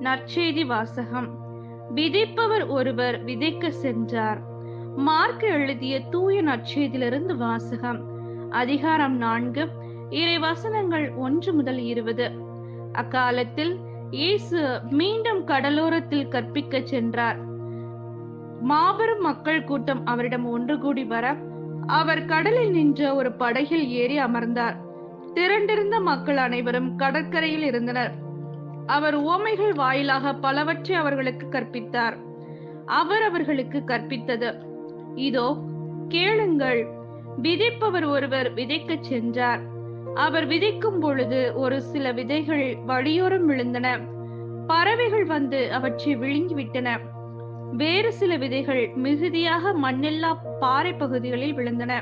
நற்செய்தி வாசகம். விதைப்பவர் ஒருவர் விதைக்க சென்றார். மார்க் எழுதிய தூய நற்செய்தியிலிருந்து வாசகம். அதிகாரம் நான்கு இறை வசனங்கள் ஒன்று முதல் இருபது. அக்காலத்தில் இயேசு மீண்டும் கடலோரத்தில் கற்பிக்க சென்றார். மாபெரும் மக்கள் கூட்டம் அவரிடம் ஒன்று கூடி வர அவர் கடலில் நின்ற ஒரு படகில் ஏறி அமர்ந்தார். திரண்டிருந்த மக்கள் அனைவரும் கடற்கரையில் இருந்தனர். அவர் உவமைகள் வாயிலாக பலவற்றை அவர்களுக்கு கற்பித்தார். அவர் அவர்களுக்கு கற்பித்தது இதோ கேளுங்கள். விதைப்பவர் ஒருவர் விதைக்கச் சென்றார். அவர் விதைக்கும் பொழுது ஒரு சில விதைகள் வழியோரம் விழுந்தன. பறவைகள் வந்து அவற்றை விழுங்கிவிட்டன. வேறு சில விதைகள் மிகுதியாக மண்ணில்லா பாறை பகுதிகளில் விழுந்தன.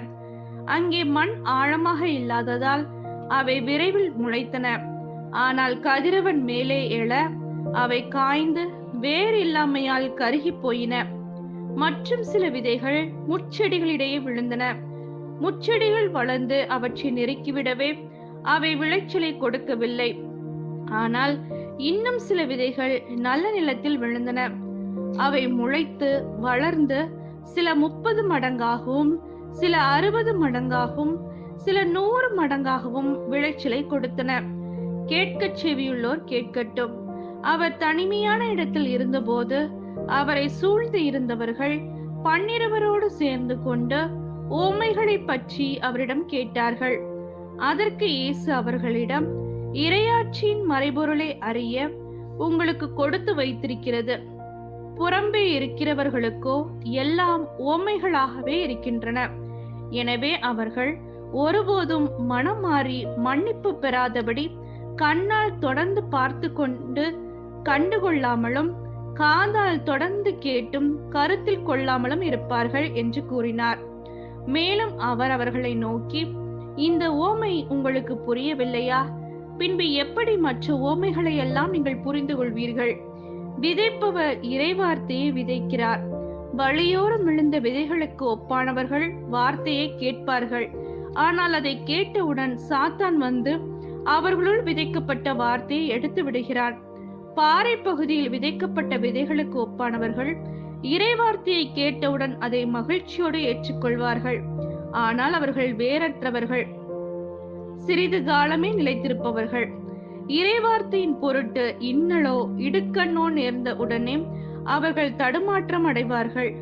அங்கே மண் ஆழமாக இல்லாததால் அவை விரைவில் முளைத்தன. ஆனால் கதிரவன் மேலே எழ அவை காய்ந்து வேர் இல்லாமையால் கருகி போயின. மற்றும் சில விதைகள் முச்செடிகளிடையே விழுந்தன. முச்செடிகள் வளர்ந்து அவற்றை நெருக்கிவிடவே அவை விளைச்சலை கொடுக்கவில்லை. ஆனால் இன்னும் சில விதைகள் நல்ல நிலத்தில் விழுந்தன. அவை முளைத்து வளர்ந்து சில முப்பது மடங்காகவும் சில அறுபது மடங்காகவும் சில நூறு மடங்காகவும் விளைச்சலை கொடுத்தன. கேட்கச் செவியுள்ளோர் கேட்கட்டும். அவர் தனிமையான இடத்தில் இருந்தபோது அவரை சூழ்ந்து இருந்தவர்கள் பன்னிருவரோடு சேர்ந்து கொண்டு ஓமைகளை பற்றி அவரிடம் கேட்டார்கள். அதற்கு இயேசு அவர்களிடம் இரையாட்சியின் மறைபொருளை அறிய உங்களுக்கு கொடுத்து வைத்திருக்கிறது. புறம்பே இருக்கிறவர்களுக்கோ எல்லாம் ஓமைகளாகவே இருக்கின்றன. எனவே அவர்கள் ஒருபோதும் மனம் மாறி மன்னிப்பு பெறாதபடி கண்ணால் தொடர்ந்து பார்த்து கொண்டு கண்டுகொள்ளாமலும் காதால் தொடர்ந்து கேட்டும் கருத்தில் கொள்ளாமலும் இருப்பார்கள் என்று கூறினார். மேலும் அவர் அவர்களை நோக்கி இந்த ஓமை உங்களுக்கு புரியவில்லையா? பின்பு எப்படி மற்ற ஓமைகளை எல்லாம் நீங்கள் புரிந்து கொள்வீர்கள்? விதைப்பவர் இறைவார்த்தையை விதைக்கிறார். வழியோரம் விழுந்த விதைகளுக்கு ஒப்பானவர்கள் வார்த்தையை கேட்பார்கள். ஆனால் அதை கேட்டவுடன் சாத்தான் வந்து அவர்களுள் விதைக்கப்பட்ட வார்த்தையை எடுத்து விடுகிறார். பாறை பகுதியில் விதைக்கப்பட்ட விதைகளுக்கு ஒப்பானவர்கள் இறைவார்த்தையை கேட்டவுடன் அதை மகிழ்ச்சியோடு ஏற்றுக்கொள்வார்கள். ஆனால் அவர்கள் வேறற்றவர்கள். சிறிது காலமே நிலைத்திருப்பவர்கள். இறைவார்த்தையின் பொருட்டு இன்னலோ இடுக்கண்ணோ நேர்ந்த உடனே அவர்கள் தடுமாற்றம் அடைவார்கள்.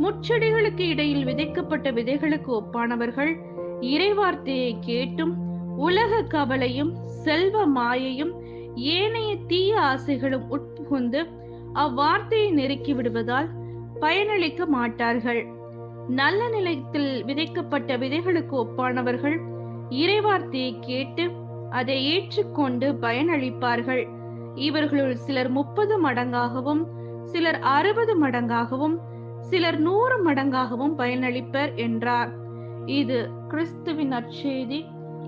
முச்செடிகளுக்கு இடையில் விதைக்கப்பட்ட விதைகளுக்கு ஒப்பானவர்கள் இறைவார்த்தையை கேட்டும் உலக கவலையும் செல்வ மாயையும் ஏனைய தீய ஆசைகளும் உட்புகுந்து அவ்வார்த்தையை நெருக்கி விடுவதால் பயனளிக்க மாட்டார்கள். நல்ல நிலையத்தில் விதைக்கப்பட்ட விதைகளுக்கு ஒப்பானவர்கள் இறைவார்த்தையை கேட்டு அதை ஏற்றுக்கொண்டு பயனளிப்பார்கள். இவர்களுள் சிலர் முப்பது மடங்காகவும் சிலர் அறுபது மடங்காகவும் சிலர் நூறு மடங்காகவும் பயனளிப்பர் என்றார். இது கிறிஸ்துவின் நற்செய்தி.